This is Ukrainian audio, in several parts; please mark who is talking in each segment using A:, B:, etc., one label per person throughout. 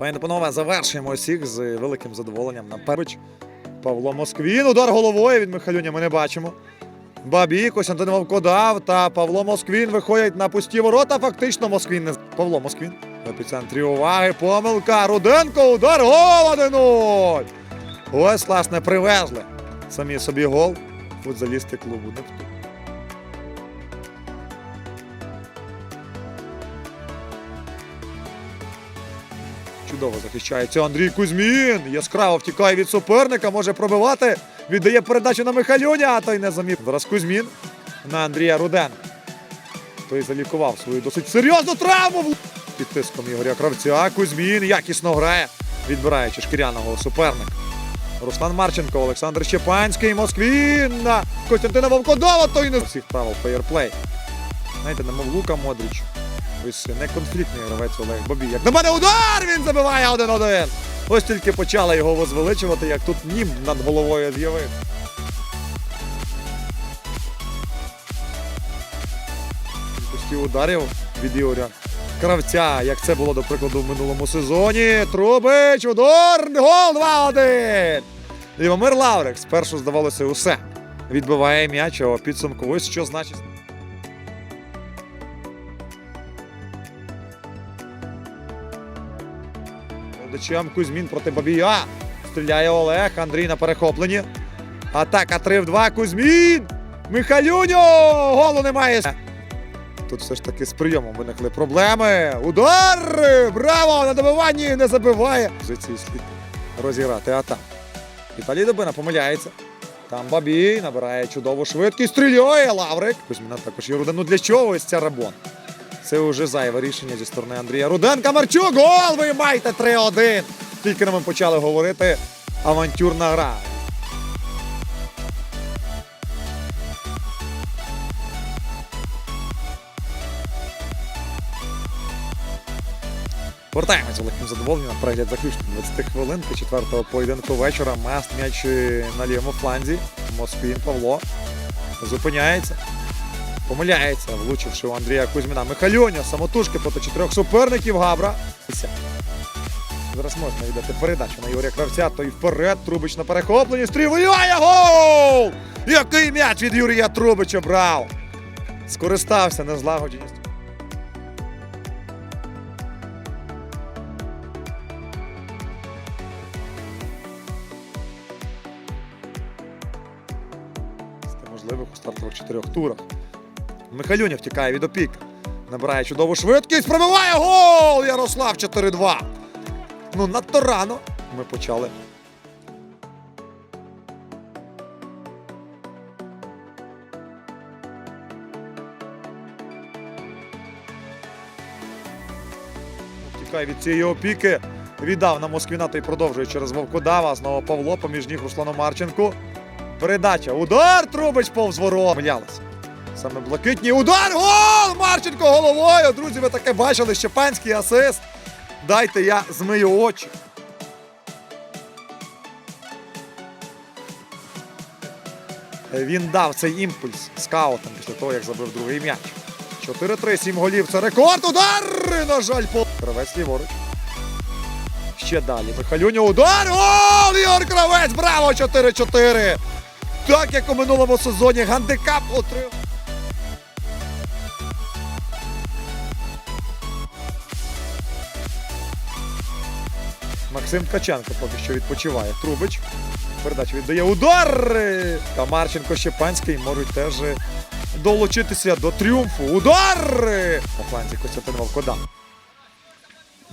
A: Пані панове, завершуємо усіх з великим задоволенням на пербич. Павло Москвін. Удар головою від Михалюня ми не бачимо. Бабій, Костянтин Вовкодав та Павло Москвін виходять на пусті ворота. Фактично Москвін не Павло Москвін. В епіцентрі уваги. Помилка. Руденко. Удар. Гол 1-0. Ось, власне, привезли. Самі собі гол. Футзалісти клубу Нептун. Чудово захищається Андрій Кузьмін. Яскраво втікає від суперника, може пробивати. Віддає передачу на Михалюня, а той не замів. Зараз Кузьмін на Андрія Руденка. Той залікував свою досить серйозну травму. Під тиском Ігоря Кравця. Кузьмін якісно грає, відбираючи шкіряного суперника. Руслан Марченко, Олександр Щепанський, Москвін на Костянтина Вовкодова, той не всіх правил феєрплей. Знаєте, немов Лука Модріч. Ось не конфліктний гравець Олег Бабій. Як на мене удар! Він забиває 1-1. Ось тільки почала його возвеличувати, як тут нім над головою з'явився. Кількості ударів від Ігоря Кравця, як це було, до прикладу, в минулому сезоні. Трубич, удар, гол 2-1. Лівомир Лаврик спершу здавалося усе. Відбиває м'яч, а підсумку ось що значить. Дочем Кузьмін проти Бабія. Стріляє Олег. Андрій на перехопленні. Атака 3 в 2. Кузьмін! Михалюньо! Голу немає. Тут все ж таки з прийомом виникли проблеми. Удар! Браво! На добиванні не забиває. Позиції слід розіграти атаку. Віталій Добина помиляється. Там Бабій набирає чудову швидкість. Стріляє Лаврик. Кузьміна також є Руден. Ну для чого ось ця рабон? Це вже зайве рішення зі сторони Андрія Руденка. Марчук, гол! Ви маєте 3-1. Тільки ми почали говорити авантюрна гра. Повертаємося з великим задоволенням на перегляд заключних 20 хвилин та четвертого поєдинку вечора. Маст м'яч на лівому фланзі. Москвін Павло зупиняється. Помиляється, влучивши у Андрія Кузьміна. Михальоня, самотужки проти чотирьох суперників Габра. Зараз можна віддати передачу на Ігоря Кравця, той вперед, Трубич на перехопленні, стрілює гол! Який м'яч від Юрія Трубича брав! Скористався незлагодженістю. Можливих у стартових чотирьох турах. Михайлюня втікає від опіки. Набирає чудову швидкість, пробиває гол! Ярослав 4-2. Ну, надто рано ми почали. Втікає від цієї опіки. Віддав на Москвіна та й продовжує через Вовкодава. Знову Павло, поміж ніг Руслану Марченку. Передача. Удар! Трубич повз ворот. Помилялися. Саме блакитні. Удар! Гол! Марченко головою! Друзі, ви таке бачили. Щепанський асист. Дайте я змию очі. Він дав цей імпульс скаутам після того, як забив другий м'яч. 4-3, 7 голів. Це рекорд. Удар! На жаль, по Кравець ліворуч. Ще далі. Михалюня удар. Гол! Ігор Кравець! Браво! 4-4. Так як у минулому сезоні гандикап отримав. Максим Ткаченко поки що відпочиває. Трубич. Передачу віддає удар. Та Марченко Щепанський можуть теж долучитися до тріумфу. Удар! На фланзі Костянтин Вовкодан.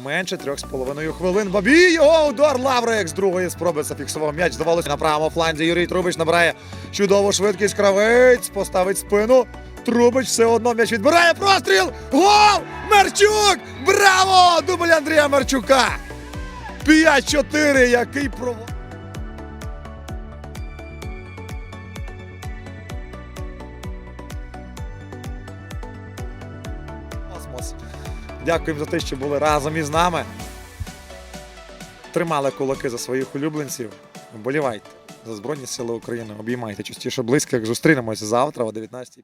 A: Менше трьох з половиною хвилин. Бабій! Його удар Лаврик з другої спроби зафіксував м'яч. Здавалося, на правому фланзі Юрій Трубич набирає чудову швидкість. Кравець поставить спину. Трубич все одно м'яч відбирає. Простріл! Гол! Мерчук! Браво! Дубль Андрія Мерчука! 5-4, який провал. Дякуємо за те, що були разом із нами. Тримали кулаки за своїх улюбленців. Вболівайте за Збройні Сили України. Обіймайте частіше близько. Зустрінемося завтра о 19